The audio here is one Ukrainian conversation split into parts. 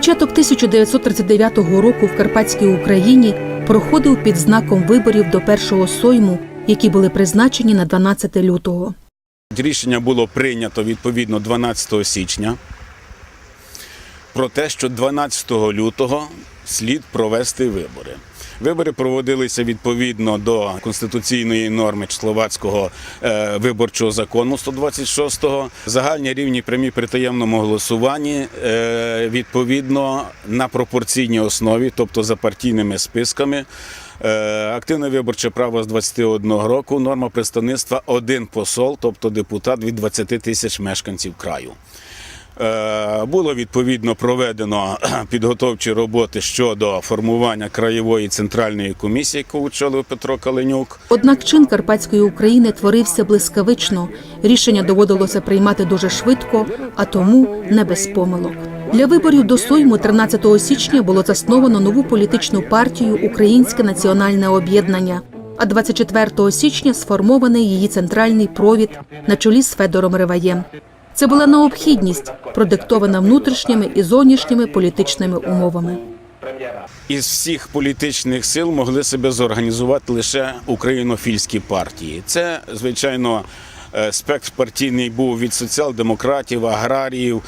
Початок 1939 року в Карпатській Україні проходив під знаком виборів до першого сойму, які були призначені на 12 лютого. Рішення було прийнято відповідно 12 січня про те, що 12 лютого слід провести вибори. Вибори проводилися відповідно до конституційної норми Словацького е, виборчого закону 126-го. Загальні рівні прямі при таємному голосуванні е, відповідно на пропорційній основі, тобто за партійними списками. Е, Активне виборче право з 21 року. Норма представництва один посол, тобто депутат від 20 тисяч мешканців краю. Е, Було відповідно проведено підготовчі роботи щодо формування краєвої центральної комісії, яку очолив Петро Каленюк. Однак чин Карпатської України творився блискавично. Рішення доводилося приймати дуже швидко, а тому не без помилок. Для виборів до Сойму 13 січня було засновано нову політичну партію Українське національне об'єднання. А 24 січня сформований її центральний провід на чолі з Федором Риваєм. Це була необхідність, продиктована внутрішніми і зовнішніми політичними умовами. Із всіх політичних сил могли себе зорганізувати лише українофільські партії. Це, звичайно, е, спектр партійний був від соціал-демократів, аграріїв,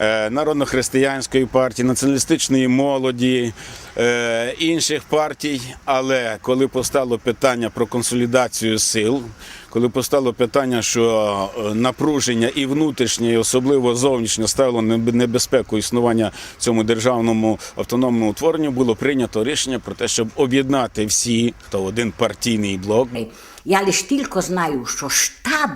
е, народно-християнської партії, націоналістичної молоді, е, інших партій. Але коли постало питання про консолідацію сил, коли постало питання, що е, напруження і внутрішнє, і особливо зовнішнє ставило небезпеку існування цьому державному автономному утворенню, було прийнято рішення про те, щоб об'єднати всі, хто один партійний блок. Я лиш тільки знаю, що штаб,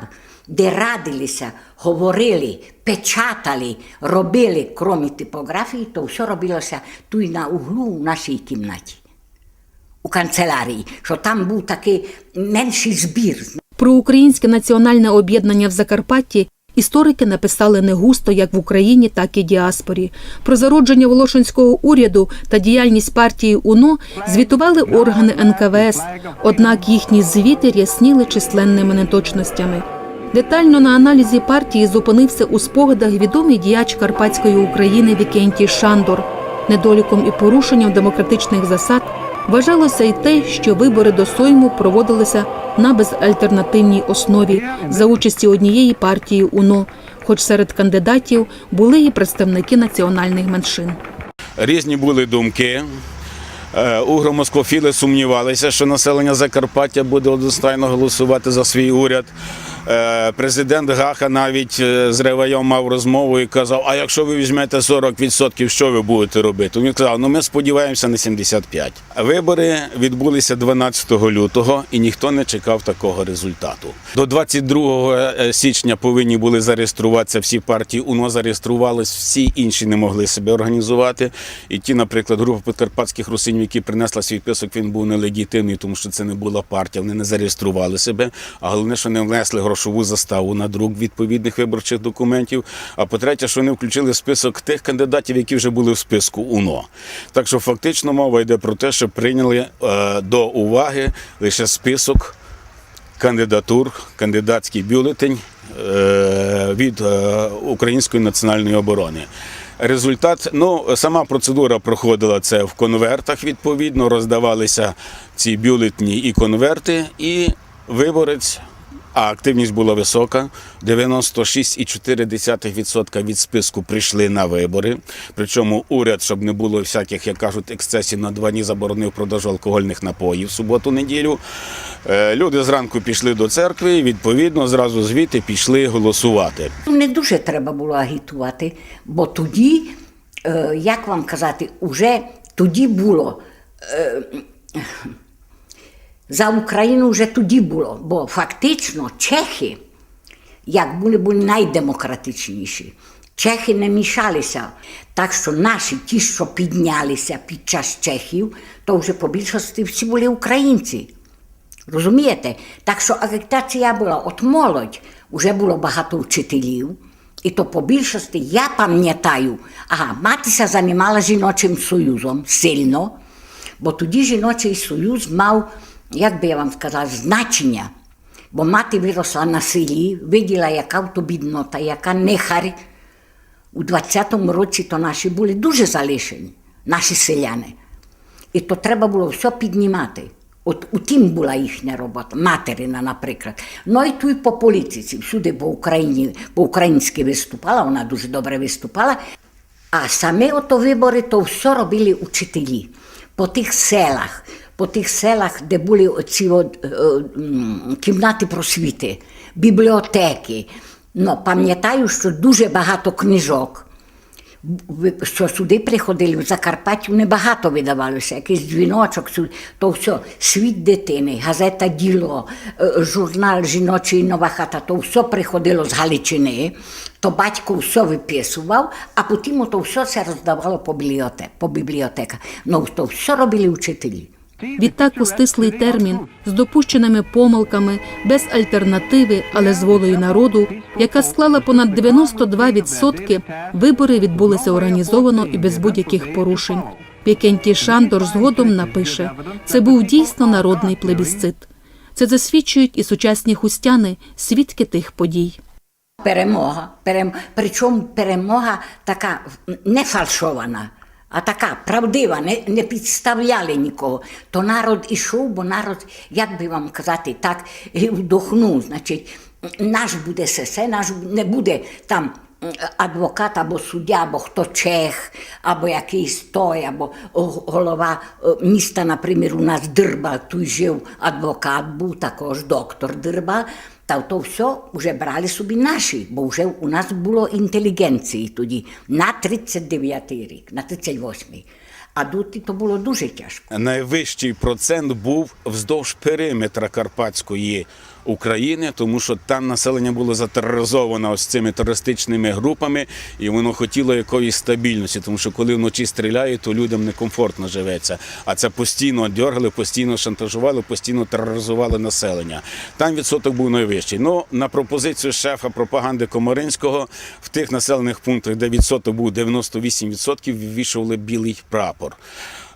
де радилися, говорили, печатали, робили, крім типографії, то все робилося тут на углу у нашій кімнаті, у канцелярії, що там був такий менший збір. Про українське національне об'єднання в Закарпатті історики написали не густо як в Україні, так і діаспорі. Про зародження Волошинського уряду та діяльність партії УНО звітували органи НКВС, однак їхні звіти рясніли численними неточностями. Детально на аналізі партії зупинився у спогадах відомий діяч Карпатської України Вікентій Шандор. Недоліком і порушенням демократичних засад вважалося й те, що вибори до Сойму проводилися на безальтернативній основі за участі однієї партії УНО, хоч серед кандидатів були і представники національних меншин. Різні були думки. Е, Угромоскофіли сумнівалися, що населення Закарпаття буде одностайно голосувати за свій уряд. Е, Президент Гаха навіть е, з Ревайом мав розмову і казав: а якщо ви візьмете 40%, що ви будете робити? Він казав, ну ми сподіваємося на 75%. Вибори відбулися 12 лютого і ніхто не чекав такого результату. До 22 січня повинні були зареєструватися всі партії. УНО зареєструвались, всі інші не могли себе організувати. І ті, наприклад, група підкарпатських русинів, які принесла свій список, він був нелегітимний, тому що це не була партія. Вони не зареєстрували себе. А головне, що не внесли грошову заставу на друк відповідних виборчих документів. А по-третє, що вони включили список тих кандидатів, які вже були в списку УНО. Так що фактично мова йде про те, що прийняли е, до уваги лише список кандидатур, кандидатський бюлетень е, від е, Української національної оборони. Результат, ну сама процедура проходила це в конвертах. Відповідно, роздавалися ці бюлетні і конверти, і виборець. А активність була висока. 96,4% від списку прийшли на вибори. Причому уряд, щоб не було всяких, як кажуть, ексцесів на два дні заборонив продаж алкогольних напоїв в суботу-неділю. Е, Люди зранку пішли до церкви і відповідно зразу звідти пішли голосувати. Не дуже треба було агітувати, бо тоді, е, як вам казати, уже тоді було. За Україну вже тоді було, бо фактично чехи, як були, були найдемократичніші. Чехи не мішалися. Так що наші, ті, що піднялися під час чехів, то вже по більшості всі були українці. Розумієте? Так що агітація була от молодь, вже було багато вчителів. І то по більшості я пам'ятаю, ага, матися займала жіночим союзом сильно, бо тоді жіночий союз мав, як би я вам сказала, значення. Бо мати виросла на селі, виділа, яка то біднота, яка нехар У 20-му році то наші були дуже залишені, наші селяни. І то треба було все піднімати. От у тім була їхня робота, материна, наприклад. Ну і тут по політиці, всюди по Україні, по-українськи виступала, вона дуже добре виступала. А саме ото вибори, то все робили учителі. По тих селах, по тих селах, де були оці от, е, кімнати просвіти, бібліотеки. Ну, пам'ятаю, що дуже багато книжок. Що сюди приходили в Закарпаттю небагато видавалося, якийсь дзвіночок, то все, світ дитини, газета Діло, журнал Жіночий нова хата, то все приходило з Галичини, то батько все виписував, а потім то все це роздавало по бібліотеках. Ну, то все робили вчителі. Відтак у стислий термін, з допущеними помилками, без альтернативи, але з волею народу, яка склала понад 92%, вибори відбулися організовано і без будь-яких порушень. Пікенті Шандор згодом напише: це був дійсно народний плебісцит. Це засвідчують і сучасні хустяни, свідки тих подій. Перемога. Перем... Причому перемога така не фальшована, а така правдива, не, не підставляли нікого. То народ ішов, бо народ, як би вам казати, так вдохнув. Значить, наш буде сесе, наш не буде там. Адвокат або суддя, або хто чех, або якийсь той, або голова міста, наприклад, у нас Дирбал, тут жив адвокат, був також доктор Дирбал. Та то все вже брали собі наші, бо вже у нас було інтелігенції тоді на 39-й рік, на 38-й. А тут то було дуже тяжко. Найвищий процент був вздовж периметра Карпатської України, тому що там населення було затероризовано ось цими терористичними групами, і воно хотіло якоїсь стабільності, тому що коли вночі стріляють, то людям некомфортно живеться. А це постійно дергали, постійно шантажували, постійно тероризували населення. Там відсоток був найвищий. Ну на пропозицію шефа пропаганди Комаринського в тих населених пунктах, де відсоток був 98%, ввішували білий прапор.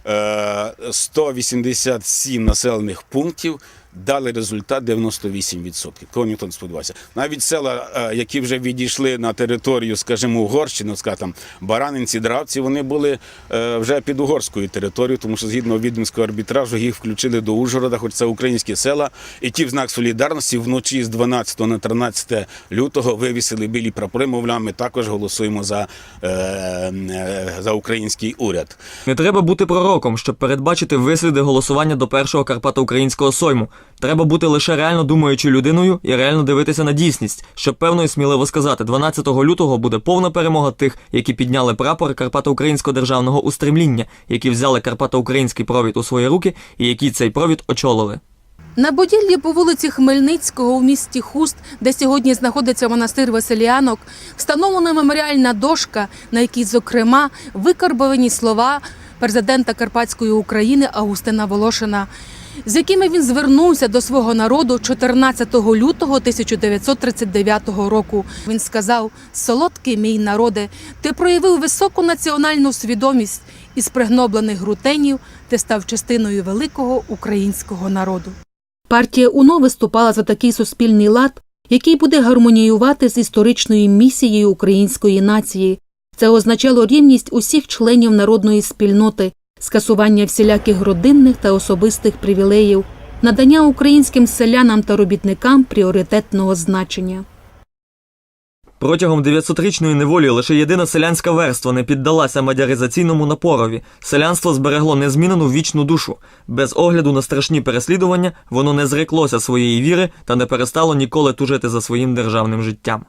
Е, 187 населених пунктів дали результат 98%. Кого ніхто не сподівався. Навіть села, е, які вже відійшли на територію, скажімо, Угорщини, там Баранинці, Дравці, вони були е, вже під угорською територією, тому що згідно віденського арбітражу їх включили до Ужгорода, хоч це українські села, і ті в знак солідарності вночі з 12 на 13 лютого вивісили білі прапори. Мовляв, ми також голосуємо за, е, за український уряд. Не треба бути пророком, щоб передбачити висліди голосування до першого Карпато-Українського сойму. Треба бути лише реально думаючою людиною і реально дивитися на дійсність, щоб певно і сміливо сказати, 12 лютого буде повна перемога тих, які підняли прапор Карпато-Українського державного устремління, які взяли Карпато-Український провід у свої руки і які цей провід очолили. На будівлі по вулиці Хмельницького у місті Хуст, де сьогодні знаходиться монастир Василіанок, встановлена меморіальна дошка, на якій, зокрема, викарбовані слова президента Карпатської України Августина Волошина, з якими він звернувся до свого народу 14 лютого 1939 року. Він сказав: Солодкий мій народе, ти проявив високу національну свідомість із пригноблених грутенів, ти став частиною великого українського народу. Партія УНО виступала за такий суспільний лад, який буде гармоніювати з історичною місією української нації. Це означало рівність усіх членів народної спільноти, скасування всіляких родинних та особистих привілеїв, надання українським селянам та робітникам пріоритетного значення. Протягом 900-річної неволі лише єдина селянська верства не піддалася мадяризаційному напорові. Селянство зберегло незмінену вічну душу. Без огляду на страшні переслідування воно не зреклося своєї віри та не перестало ніколи тужити за своїм державним життям.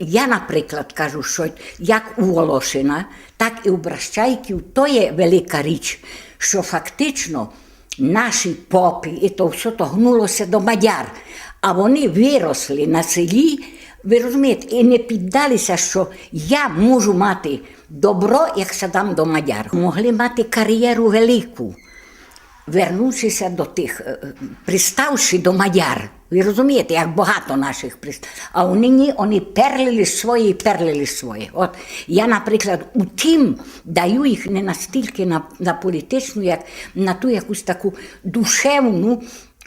Я, наприклад, кажу, що як у Волошина, так і у Бращайків, то є велика річ, що фактично наші попи і то все то гнулося до мадяр, а вони виросли на селі, ви розумієте, і не піддалися, що я можу мати добро, якщо дам до мадяр. Могли мати кар'єру велику вернувшися до тих, приставши до мадяр. Ви розумієте, як багато наших пристав. А вони ні, вони перлили своє і перлили своє. От я, наприклад, у тім даю їх не настільки на, на політичну, як на ту якусь таку душевну,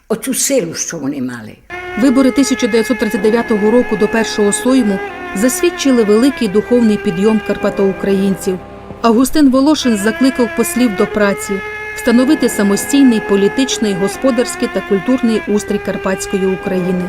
оцю силу, що вони мали. Вибори 1939 року до першого сойму засвідчили великий духовний підйом карпатоукраїнців. Августин Волошин закликав послів до праці, встановити самостійний політичний, господарський та культурний устрій Карпатської України.